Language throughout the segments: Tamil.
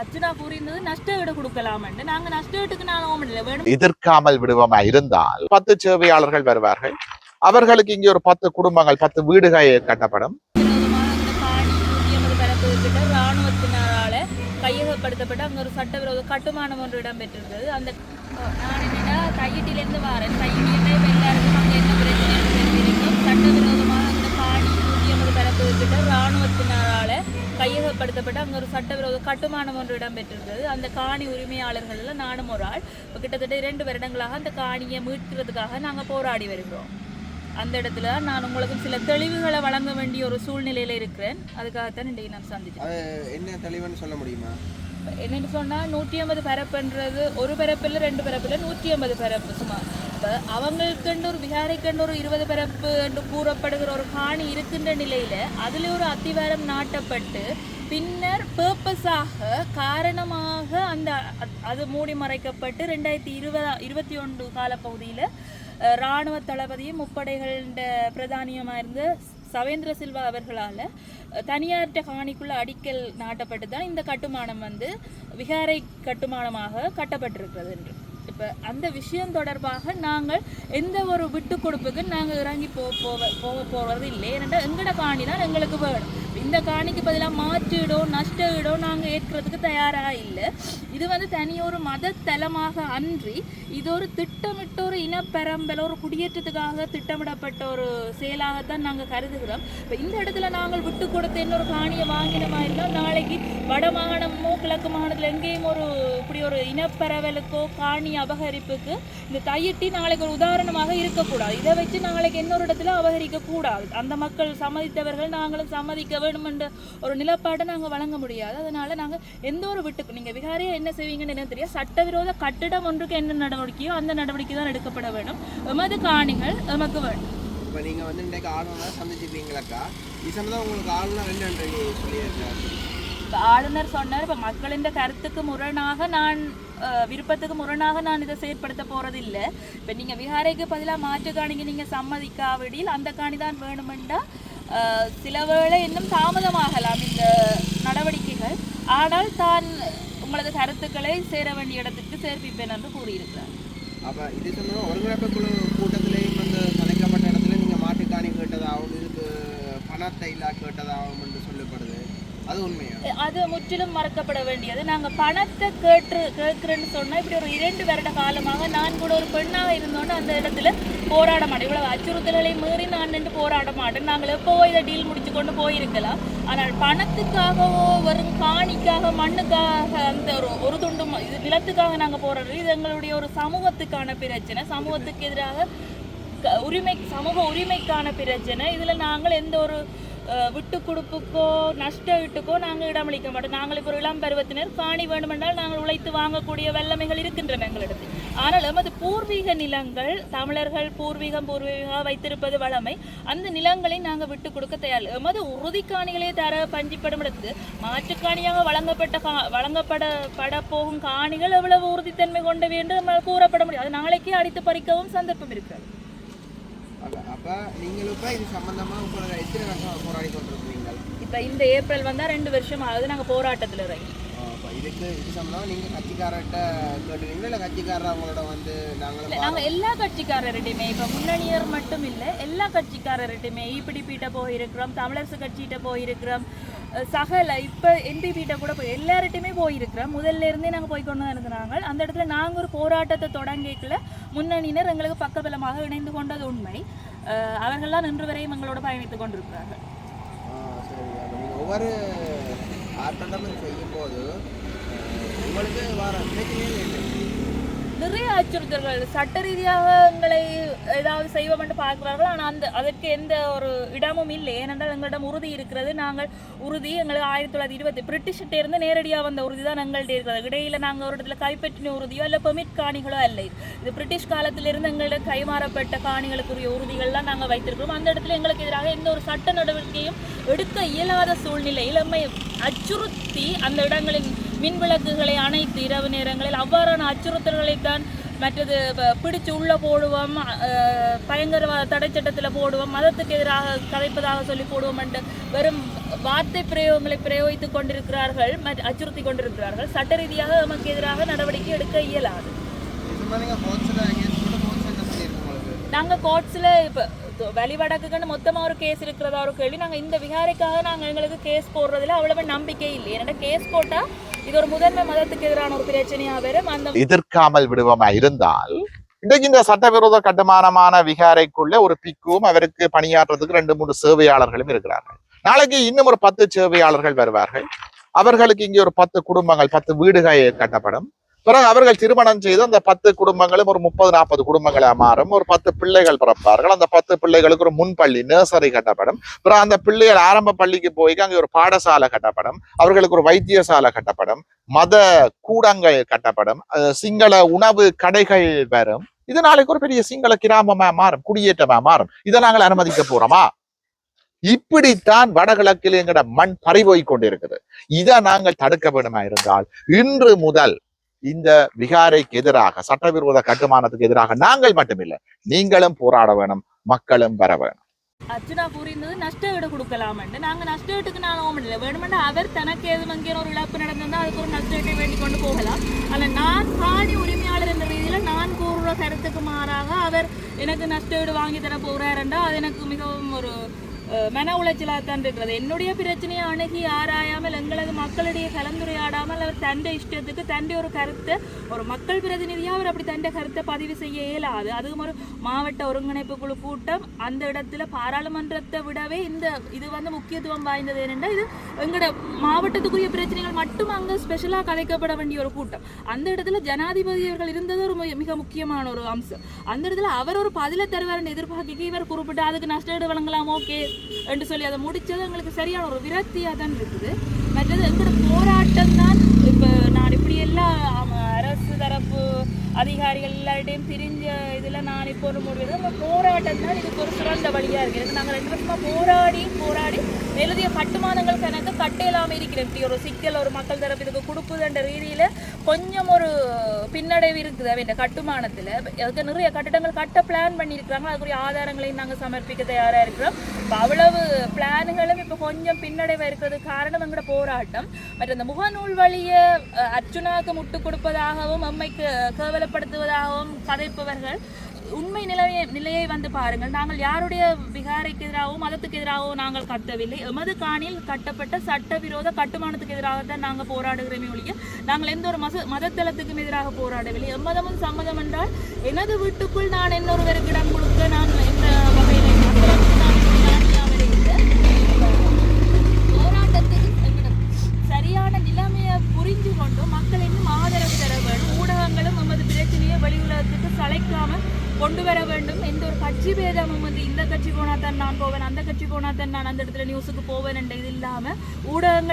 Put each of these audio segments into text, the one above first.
அர்ச்சனா கூறியிருந்தது நஷ்ட ஈடு கொடுக்கலாம்னு நாங்க நஷ்ட ஈட்டுக்கு நான் ஓம் இல்லை வேணும் எதிர்க்காமல் விடுவோமா? இருந்தால் பத்து சேவையாளர்கள் வருவார்கள். அவர்களுக்கு இங்கே ஒரு பத்து குடும்பங்கள் பத்து வீடுகள் கட்டப்படும். பரப்பு ராணுவத்தினரால கையகப்படுத்தப்பட்டு அங்க ஒரு சட்டவிரோத கட்டுமானம் ஒன்று இடம்பெற்றிருந்தது. அந்த நான் என்னன்னா கையீட்டிலேருந்து வரேன். கையீட்டிலே இப்போ எல்லாருக்கும் அங்கே என்ன பிரச்சனை சட்டவிரோதமாக அந்த காணி எமது பரப்பு கிட்ட ராணுவத்தினரால கையகப்படுத்தப்பட்டு அங்க ஒரு சட்டவிரோத கட்டுமானம் ஒன்று இடம்பெற்றிருந்தது. அந்த காணி உரிமையாளர்கள்ல நானும் ஒரு ஆள். கிட்டத்தட்ட இரண்டு வருடங்களாக அந்த காணியை மீட்கிறதுக்காக நாங்க போராடி வருகிறோம். அந்த இடத்துல நான் உங்களுக்கு சில தெளிவுகளை வழங்க வேண்டிய ஒரு சூழ்நிலையில இருக்கிறேன். அதுக்காகத்தான் இன்றைக்கு நான் சந்திச்சேன் என்ன தெளிவுன்னு சொல்ல முடியுமா? என்னன்னு சொன்னா நூற்றி ஐம்பது பரப்புன்றது ஒரு பரப்பில் ரெண்டு பரப்பில் நூற்றி ஐம்பது பரப்பு. சுமார் அப்போ அவங்களுக்குன்னு ஒரு விகாரைக்கண்டு ஒரு இருபது பிறப்பு என்று கூறப்படுகிற ஒரு காணி இருக்கின்ற நிலையில் அதில் ஒரு அத்திவாரம் நாட்டப்பட்டு பின்னர் பர்பஸாக காரணமாக அந்த அது மூடி மறைக்கப்பட்டு ரெண்டாயிரத்தி இருபதா இருபத்தி ஒன்று காலப்பகுதியில் இராணுவ தளபதியும் முப்படைகள பிரதானியமாக இருந்த சவேந்திர சில்வா அவர்களால் தனியார்ட்ட காணிக்குள்ள அடிக்கல் நாட்டப்பட்டு தான் இந்த கட்டுமானம் வந்து விகாரை கட்டுமானமாக கட்டப்பட்டிருக்கிறது என்று இப்போ அந்த விஷயம் தொடர்பாக நாங்கள் எந்த ஒரு விட்டு கொடுப்புக்கு நாங்கள் இறங்கி போ போவ போக போகிறது இல்லை. ஏனென்றால் எங்களோட காணி தான் எங்களுக்கு வேணும். இந்த காணிக்கு பதிலாக மாற்றிடும் நஷ்டம் இடம் நாங்கள் ஏற்கிறதுக்கு தயாராக இல்லை. இது வந்து தனியொரு மதத்தலமாக மத தலமாக அன்றி இது ஒரு திட்டமிட்ட ஒரு இனப்பெரம்பல் ஒரு குடியேற்றத்துக்காக திட்டமிடப்பட்ட ஒரு செயலாகத்தான் நாங்கள் கருதுகிறோம். இப்போ இந்த இடத்துல நாங்கள் விட்டு கொடுத்த இன்னொரு காணியை வாங்கின மாதிரி இருந்தால் நாளைக்கு வட மாகாணமோ கிழக்கு மாகாணத்தில் எங்கேயும் ஒரு இப்படி ஒரு இனப்பரவலுக்கோ காணி அபகரிப்புக்கு இந்த தையிட்டி நாளைக்கு ஒரு உதாரணமாக இருக்கக்கூடாது. இதை வச்சு நாளைக்கு இன்னொரு இடத்துல அபகரிக்க கூடாது அந்த மக்கள் சம்மதித்தவர்கள் நாங்களும் சம்மதிக்க வேண்டும் என்ற ஒரு நிலப்பாட்டை நாங்கள் வழங்க முடியாது. அதனால நாங்கள் எந்த ஒரு விட்டுக்கு நீங்கள் விகாரியா என்ன செய்வீங்கன்னு எனக்கு தெரியாது. சட்டவிரோத கட்டிடம் ஒன்றுக்கு என்ன நடவடிக்கையோ அந்த நடவடிக்கை தான் எடுக்கப்பட வேண்டும். எமது காணிகள் எமக்கு வேண்டும் இப்போ நீங்கள் வந்து இன்றைக்கு ஆளுநரை சந்திச்சிருப்பீங்களாக்கா இது சம்மந்தம் உங்களுக்கு ஆளுநர் என்னன்னு சொல்லியிருக்காரு. இப்ப ஆளுநர் சொன்னார் இப்போ மக்களின் கருத்துக்கு முரணாக நான் விருப்பத்துக்கு முரணாக நான் இதை செயற்படுத்த போறது இல்ல இப்போ நீங்க விகாரைக்கு பதிலாக மாற்று காணிக்கு நீங்க சம்மதிக்காவிடில் அந்த காணி தான் வேணுமெண்டா சில வேளை இன்னும் தாமதமாகலாம் இந்த நடவடிக்கைகள். ஆனால் தான் உங்களது கருத்துக்களை சேர வேண்டிய இடத்துக்கு சேர்ப்பிப்பேன் என்று கூறியிருக்கிறார். அப்போ இது சம்மந்தம் ஒருங்கிணைப்பு குழு கூட்டத்திலையும் வந்து கலைக்கப்பட்ட இடத்துல நீங்கள் மாட்டுக்காணி கேட்டதாகவும் இதுக்கு பணத்தை இல்லா கேட்டதாகவும் என்று சொல்லப்படும் அது முற்றிலும் மறக்கப்பட வேண்டியது. நாங்க பணத்தை கேட்டு கேட்கிறேன்னு சொன்னா இப்படி ஒரு இரண்டு வருட காலமாக நான் கூட ஒரு பெண்ணாக இருந்தோன்னு அந்த இடத்துல போராட மாட்டேன். இவ்வளவு அச்சுறுத்தல்களை மீறி நான் நின்று போராட மாட்டேன். நாங்கள் எப்போவோ இதை டீல் முடிச்சு கொண்டு போயிருக்கலாம். ஆனால் பணத்துக்காகவோ வெறும் காணிக்காக மண்ணுக்காக அந்த ஒரு ஒரு துண்டு இது நிலத்துக்காக நாங்க போராடுறோம் இது எங்களுடைய ஒரு சமூகத்துக்கான பிரச்சனை. சமூகத்துக்கு எதிராக க- உரிமை சமூக உரிமைக்கான பிரச்சனை. இதுல நாங்கள் எந்த ஒரு விட்டு கொடுப்புக்கோ நஷ்ட ஈட்டுக்கோ நாங்கள் இடமளிக்க மாட்டோம். நாங்கள் ஒரு இளம் பருவத்தினர் காணி வேண்டுமென்றால் நாங்கள் உழைத்து வாங்கக்கூடிய வல்லமைகள் இருக்கின்றன எங்களிடத்தில். ஆனால் எமது பூர்வீக நிலங்கள் தமிழர்கள் பூர்வீகம் பூர்வீகமாக வைத்திருப்பது வளமை. அந்த நிலங்களை நாங்கள் விட்டு கொடுக்க தயார் எமது உறுதி காணிகளே தர பஞ்சிப்படும் இடத்து மாற்றுக்காணியாக வழங்கப்பட்ட கா வழங்கப்பட பட போகும் காணிகள் எவ்வளவு உறுதித்தன்மை கொண்டவை என்று நம்மால் கூறப்பட முடியும். அது நாளைக்கே அடித்து பறிக்கவும் சந்தர்ப்பம் இருக்கிறது. நீங்களும் இப்போ இது சம்மந்தமாக உங்களை எத்தனை வருஷம் போராடி கொண்டிருக்கிறீங்க இப்போ இந்த ஏப்ரல் வந்தால் ரெண்டு வருஷம் ஆகுது. நாங்கள் போராட்டத்தில் இறங்கி. இதுக்கு இது நீங்கள் கட்சிக்காரர்கிட்ட இல்லை கட்சிக்காரர் அவங்களோட வந்து நாங்கள் எல்லா கட்சிக்காரர்கிட்டையுமே இப்போ முன்னணியர் மட்டும் இல்லை எல்லா கட்சிக்காரர்கிட்டையுமே ஈபிடிபிட்ட போயிருக்கிறோம் தமிழரசு கட்சிகிட்ட போயிருக்கிறோம் சகல இப்போ என்பிபிட்ட கூட போய் எல்லார்ட்டையுமே போயிருக்கிறோம் முதல்ல இருந்தே நாங்கள் போய் கொண்டு தான் இருக்கிறாங்க அந்த இடத்துல நாங்கள் ஒரு போராட்டத்தை தொடங்கிக்கல. முன்னணியினர் எங்களுக்கு பக்கபலமாக இணைந்து கொண்டது உண்மை. அவர்கள்லாம் நின்று வரையும் எங்களோட பயணித்துக் கொண்டிருக்கிறார்கள். ஒவ்வொரு ஆர்ப்பாட்டமும் செய்யும் போது உங்களுக்கு வர பிரச்சனைகள் இல்லை. நிறைய அச்சுறுத்தல்கள். சட்ட ரீதியாக எங்களை ஏதாவது செய்வோம் என்று பார்க்கிறார்கள். ஆனால் அந்த அதற்கு எந்த ஒரு இடமும் இல்லை. ஏனென்றால் எங்களிடம் உறுதி இருக்கிறது. நாங்கள் உறுதி எங்களுக்கு ஆயிரத்தி தொள்ளாயிரத்தி இருபத்தி பிரிட்டிஷ்கிட்ட இருந்து நேரடியாக வந்த உறுதி தான் எங்கள்கிட்ட இருக்கிறது. இடையில நாங்கள் ஒரு இடத்துல கைப்பற்றின உறுதியோ இல்லை பெர்மிட் காணிகளோ அல்ல. இது. பிரிட்டிஷ் காலத்திலிருந்து எங்களிடம் கைமாறப்பட்ட காணிகளுக்குரிய உறுதிகள்லாம் நாங்கள் வைத்திருக்கிறோம். அந்த இடத்துல எங்களுக்கு எதிராக எந்த ஒரு சட்ட நடவடிக்கையும் எடுக்க இயலாத சூழ்நிலை இளமை அச்சுறுத்தி அந்த இடங்களின் மின் விளக்குகளை அணைத்து இரவு நேரங்களில் அவ்வாறான அச்சுறுத்தல்களை தான் மற்றது பிடிச்சு உள்ள போடுவோம் பயங்கரவாத தடை சட்டத்தில் போடுவோம் மதத்துக்கு எதிராக கதைப்பதாக சொல்லி போடுவோம் என்று வெறும் வார்த்தை பிரயோகங்களை பிரயோகித்துக் கொண்டிருக்கிறார்கள் மற்ற- அச்சுறுத்தி கொண்டிருக்கிறார்கள். சட்ட ரீதியாக நமக்கு எதிராக நடவடிக்கை எடுக்க இயலாது. நீங்கள் கோட்ஸில் இப்போ வழிவடக்குகள் மொத்தமாக ஒரு கேஸ் இருக்கிறதா ஒரு கேள்வி. நாங்கள் இந்த விகாரைக்காக நாங்கள் எங்களுக்கு கேஸ் போடுறதுல அவ்வளவு நம்பிக்கை இல்லை. ஏன்னா கேஸ் போட்டால் இது ஒரு முதன்மை மதத்துக்கு எதிரான ஒரு பிரச்சனையாக வரும். அந்த எதிர்க்காமல் விடுவோமா இருந்தால் இன்றைக்கு இந்த சட்டவிரோத கட்டுமானமான விகாரைக்குள்ள ஒரு பிக்கும் அவருக்கு பணியாற்றுறதுக்கு ரெண்டு மூணு சேவையாளர்களும் இருக்கிறார்கள். நாளைக்கு இன்னும் ஒரு பத்து சேவையாளர்கள் வருவார்கள். அவர்களுக்கு இங்கே ஒரு பத்து குடும்பங்கள் பத்து வீடுகள் கட்டப்படும். பிறகு அவர்கள் திருமணம் செய்து அந்த பத்து குடும்பங்களும் ஒரு முப்பது நாற்பது குடும்பங்களா மாறும் ஒரு பத்து பிள்ளைகள் பிறப்பார்கள். அந்த பத்து பிள்ளைகளுக்கு ஒரு முன்பள்ளி நர்சரி கட்டப்படும். பிறகு அந்த பிள்ளைகள் ஆரம்ப பள்ளிக்கு போய் அங்கே ஒரு பாடசாலை கட்டப்படும். அவர்களுக்கு ஒரு வைத்தியசாலை கட்டப்படும். மத கூடங்கள் கட்டப்படும். சிங்கள உணவு கடைகள் வரும். இது நாளைக்கு ஒரு பெரிய சிங்கள கிராமமா மாறும். குடியேற்றமா மாறும். இதை நாங்கள் அனுமதிக்க போறோமா? இப்படித்தான் வடகிழக்கில் எங்கட மண் பறிபோய் கொண்டிருக்குது. இதை நாங்கள் தடுக்க வேண்டுமா இருந்தால் இன்று முதல் இந்த விகாரைக்கு எதிராக சட்டவிரோத கட்டுமானத்துக்கு எதிராக நாங்கள் மட்டுமில்லை. நீங்களும் போராட வேணும் மக்களும் வர வேணும். அர்ச்சனா கூறியிருந்தது நஷ்ட ஈடு கொடுக்கலாம்னு நாங்க நஷ்ட ஈட்டுக்கு நான் ஓம் இல்லை வேணுமெண்டா அவர் தனக்கு எது அங்கே ஒரு இழப்பு நடந்திருந்தா அதுக்கு ஒரு நஷ்ட ஈட்டை வேண்டி கொண்டு போகலாம். ஆனா நான் காணி உரிமையாளர் என்ற ரீதியில நான் கூறுற கருத்துக்கு மாறாக அவர் எனக்கு நஷ்ட ஈடு வாங்கி தர போறாருண்டா. அது எனக்கு மிகவும் ஒரு மன உளைச்சலாக தான் இருக்கிறது. என்னுடைய பிரச்சனையை அணுகி ஆராயாமல் எங்களது மக்களிடையே கலந்துரையாடாமல் அவர் தண்டை இஷ்டத்துக்கு தண்டை ஒரு கருத்தை ஒரு மக்கள் பிரதிநிதியாக அவர் அப்படி தண்டை கருத்தை பதிவு செய்ய இயலாது. அதுவும் ஒரு மாவட்ட ஒருங்கிணைப்பு குழு கூட்டம் அந்த இடத்துல பாராளுமன்றத்தை விடவே இந்த இது வந்து முக்கியத்துவம் வாய்ந்தது என்னென்னா இது எங்களோட மாவட்டத்துக்குரிய பிரச்சனைகள் மட்டும் அங்கே ஸ்பெஷலாக கதைக்கப்பட வேண்டிய ஒரு கூட்டம். அந்த இடத்துல ஜனாதிபதி அவர்கள் இருந்தது ஒரு மிக முக்கியமான ஒரு அம்சம். அந்த இடத்துல அவர் ஒரு பதில தருவார்னு எதிர்பார்க்க இவர் குறிப்பிட்டு அதுக்கு நஷ்டஈடு வழங்கலாம்? ஓகே. என்று சொல்லி அதை முடிச்சது எங்களுக்கு சரியான ஒரு விரக்தியாக தான் இருக்குது. மற்றது எங்களோட போராட்டம் தான். இப்போ நான் இப்படி எல்லாம் அரசு தரப்பு அதிகாரிகள் எல்லார்டையும் பிரிஞ்ச இதில் நான் இப்போ ஒரு முடிவு நம்ம போராட்டம் தான் இதுக்கு ஒரு சிறந்த வழியாக இருக்குது நாங்கள் ரெண்டு வருஷமாக போராடி போராடி எழுதிய கட்டுமானங்கள் கணக்கு இல்லாமல் இருக்கிறேன் இப்படி ஒரு சிக்கல் ஒரு மக்கள் தரப்பு இதுக்கு கொடுக்குதுன்ற ரீதியில் கொஞ்சம் ஒரு பின்னடைவு இருக்குது. அவன் இந்த கட்டுமானத்தில். அதுக்கு நிறைய கட்டடங்கள் கட்ட பிளான் பண்ணியிருக்கிறாங்க. அதுக்குரிய ஆதாரங்களையும் நாங்கள் சமர்ப்பிக்க தயாராக இருக்கிறோம். இப்போ அவ்வளவு பிளான்களும் இப்போ கொஞ்சம் பின்னடைவாக இருக்கிறது காரணம் எங்களோட போராட்டம். மற்ற அந்த முகநூல் வழியை அர்ஜுனாவுக்கு முட்டு கொடுப்பதாகவும் அம்மைக்கு கேவலப்படுத்துவதாகவும் கதைப்பவர்கள் உண்மை நிலையை நிலையை வந்து பாருங்கள். நாங்கள் யாருடைய விகாரைக்கு எதிராகவும் மதத்துக்கு எதிராகவும் நாங்கள் கத்தவில்லை. எமது காணியில் கட்டப்பட்ட சட்டவிரோத கட்டுமானத்துக்கு எதிராகத்தான் நாங்கள் போராடுகிறோமே ஒழிய நாங்கள் எந்த ஒரு மத மதத்தளத்துக்கும் எதிராக போராடவில்லை. எம்மதமும் சம்மதம் என்றால் எனது வீட்டுக்குள் நான் இன்னொருவருக்கு இடம் கொடுக்க நான் எந்த வகையில் போராட்டத்துக்கு எங்களோட சரியான நிலைமையை புரிஞ்சு கொண்டு மக்கள் இன்னும் ஆதரவு தர வேண்டும் ஊடகங்களும் நமது பிரச்சனையை வெளி உலகத்துக்கு சளைக்காம கொண்டு வர வேண்டும் எந்த ஒரு கட்சி பேதமும் வந்து இந்த கட்சி போனா தான் நான் போவேன் அந்த கட்சி போனா தான் நான் அந்த இடத்துல நியூஸுக்கு போவேன் என்ற இது இல்லாம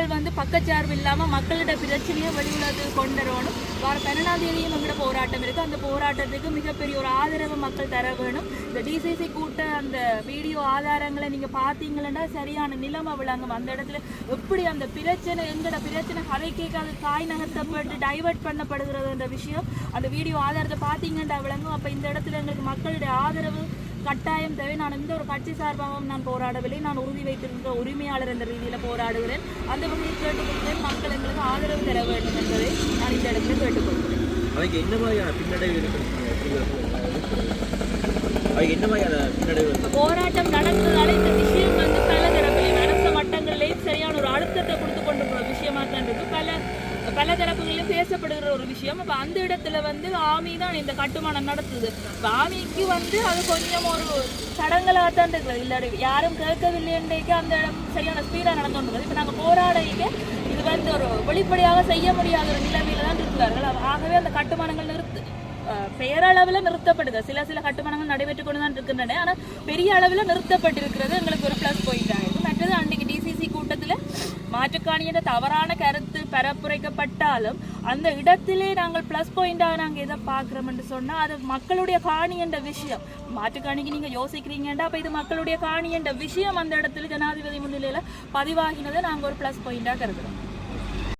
மக்கள் வந்து பக்கச்சார்பு இல்லாமல் மக்களிட பிரச்சனையை வெளி உலகத்துக்கு கொண்டு வரணும். வார பன்னெண்டாம் தேதியும் போராட்டம் இருக்குது அந்த போராட்டத்துக்கு மிகப்பெரிய ஒரு ஆதரவு மக்கள் தர வேணும். இந்த டிசிசி கூட்ட அந்த வீடியோ ஆதாரங்களை நீங்கள் பார்த்தீங்கன்னா சரியான நிலைமை விளங்கும் அந்த இடத்துல. எப்படி அந்த பிரச்சனை எங்களோட பிரச்சனை கதை கேட்காது காய் நகர்த்தப்பட்டு டைவர்ட் பண்ணப்படுகிறதுன்ற விஷயம். அந்த வீடியோ ஆதாரத்தை பார்த்தீங்கன்னா விளங்கும் அப்போ இந்த இடத்துல எங்களுக்கு மக்களுடைய ஆதரவு கட்டாயம் தேவை. நான் எந்த ஒரு கட்சி சார்பாகவும் நான் போராடவில்லை. நான் உறுதி வைத்திருக்கிற உரிமையாளர் என்ற ரீதியில் போராடுகிறேன். அந்த வகையில் கேட்டுக்கொள்கிறேன். மக்கள் எங்களுக்கு ஆதரவு தர வேண்டும் என்பதை நான் இந்த இடத்துல கேட்டுக்கொள்கிறேன். அதுக்கு என்ன மாதிரியான பின்னடைவு இருக்கு அதுக்கு என்ன மாதிரியான பின்னடைவு போராட்டம் நடந்ததால இந்த விஷயம் வந்து பல தரப்புலையும் அரச மட்டங்கள்லையும் சரியான ஒரு அழுத்தத்தை கொடுத்து கொண்டிருக்கிற விஷயமா தான் இருக்கு பல பல தரப்புகளிலும் பேசப்படுகிற ஒரு விஷயம். அப்போ அந்த இடத்துல வந்து ஆமி தான் இந்த கட்டுமானம் நடத்துது. இப்போ ஆமிக்கு வந்து அது கொஞ்சம் ஒரு சடங்களாக தான் இருக்குது இல்லை யாரும் கேட்கவில்லைன்றேக்கு அந்த இடம் சரியான ஸ்பீடாக நடந்து கொண்டிருக்குது இப்போ நாங்கள் போராடிக்க இது வந்து ஒரு வெளிப்படையாக செய்ய முடியாத ஒரு நிலைமையில தான் இருக்கிறார்கள். ஆகவே அந்த கட்டுமானங்கள் நிறுத்து பெயரளவில் நிறுத்தப்படுது. சில சில கட்டுமானங்கள் நடைபெற்று கொண்டு தான் இருக்கின்றன. ஆனால் பெரிய அளவில் நிறுத்தப்பட்டிருக்கிறது. எங்களுக்கு ஒரு ப்ளஸ் பாயிண்ட் ஆகும் மற்றது அன்றைக்கு மாற்றுக்காணியின் தவறான கருத்து பரப்புரைக்கப்பட்டாலும் அந்த இடத்திலே நாங்கள் ப்ளஸ் பாயிண்டாக நாங்கள் எதை பார்க்குறோம்னு சொன்னால் அது மக்களுடைய காணி என்ற விஷயம். மாற்றுக்காணிக்கு நீங்கள் யோசிக்கிறீங்கண்டா அப்போ இது மக்களுடைய காணி என்ற விஷயம் அந்த இடத்துல ஜனாதிபதி முன்னிலையில் பதிவாகினதை நாங்கள் ஒரு ப்ளஸ் பாயிண்டாக கருதுகிறோம்